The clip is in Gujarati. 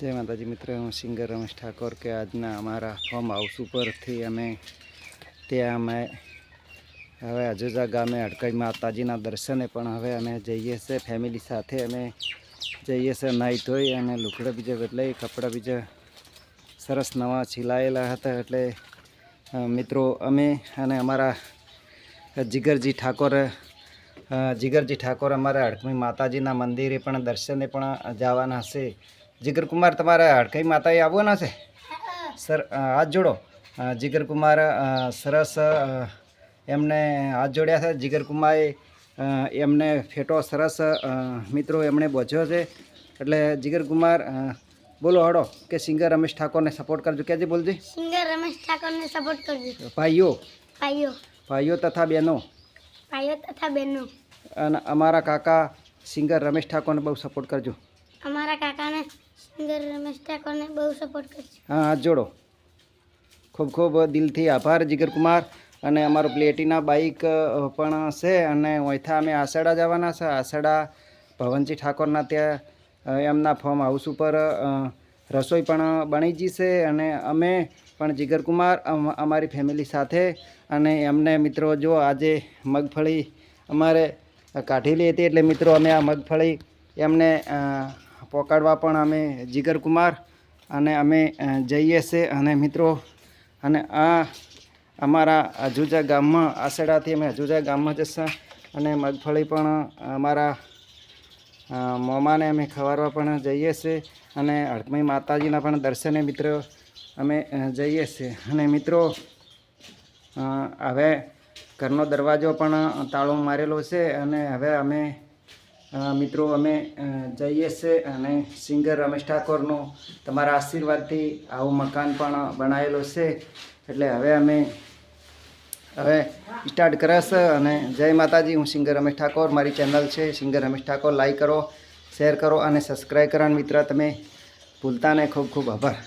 જય માતાજી મિત્રો, હું સિંગર રમેશ ઠાકોર કે આજના અમારા ફોર્મ હાઉસ ઉપરથી અમે ત્યાં અમે હવે અજોજા ગામે અડકઈ માતાજીના દર્શને પણ હવે અમે જઈએ છીએ ફેમિલી સાથે અમે જઈએ છીએ નાહી ધોઈ અને લુગડા બીજા બદલાઈ કપડાં બીજા સરસ નવા છીલાયેલા હતા એટલે મિત્રો અમે અને અમારા જીગરજી ઠાકોર જીગરજી ઠાકોર અમારા અડકમી માતાજીના મંદિરે પણ દર્શને પણ જવાના છે. જીગરકુમાર તમારે હડકઈ માતાએ આવવાના છે? સર હાથ જોડો. જીગરકુમાર સરસ એમને હાથ જોડ્યા છે. જીગરકુમારે એમને ફેટો સરસ મિત્રો એમણે બોજ્યો છે. એટલે જીગરકુમાર બોલો હડો કે સિંગર રમેશ ઠાકોરને સપોર્ટ કરજો. કેજે બોલજે? સિંગર રમેશ ઠાકોરને સપોર્ટ કરજો. ભાઈઓ? ભાઈઓ. ભાઈઓ તથા બહેનો? ભાઈઓ તથા બહેનો. અને અમારા કાકા સિંગર રમેશ ઠાકોરને બહુ સપોર્ટ કરજો. અમારા સિંગર રમેશ ઠાકોરને બહુ સપોર્ટ કરજો હા, હાથ જોડો. ખૂબ ખૂબ દિલથી આભાર, જીગરકુમાર. અને અમારું પ્લેટીના બાઇક પણ છે અને અહીંથી અમે આસેડા જવાના છે. આસેડા ભવનજી ઠાકોરના ત્યાં એમના ફોર્મ હાઉસ ઉપર રસોઈ પણ બની ગઈ છે. અને અમે પણ જીગરકુમાર, અમ- અમારી ફેમિલી સાથે અને એમને મિત્રો જો આજે મગફળી અમારે કાઢેલી હતી એટલે મિત્રો અમે આ મગફળી એમને પહોંચાડવા પણ અમે જીગરકુમાર અને અમે જઈએ છીએ. અને મિત્રો, અને આ અમારા અજુજા ગામમાં, આસેડાથી અમે અજુજા ગામમાં જશે અને મગફળી પણ અમારા મોમાને અમે ખવારવા પણ જઈએ છીએ. અને હડકમઈ માતાજીના પણ દર્શને મિત્રો અમે જઈએ છીએ. અને મિત્રો હવે ઘરનો દરવાજો પણ તાળું મારેલો છે. અને હવે અમે મિત્રો, અમે જઈએ છીએ અને સિંગર રમેશ ઠાકોરનું તમારા આશીર્વાદથી આવું મકાન પણ બનાવેલું છે. એટલે હવે અમે, હવે સ્ટાર્ટ કરશ અને જય માતાજી, હું સિંગર રમેશ ઠાકોર. મારી ચેનલ છે, સિંગર રમેશ ઠાકોર. લાઈક કરો શેર કરો અને સબસ્ક્રાઈબ કરવાનું મિત્ર, તમે ભૂલતા નહીં. ખૂબ ખૂબ આભાર.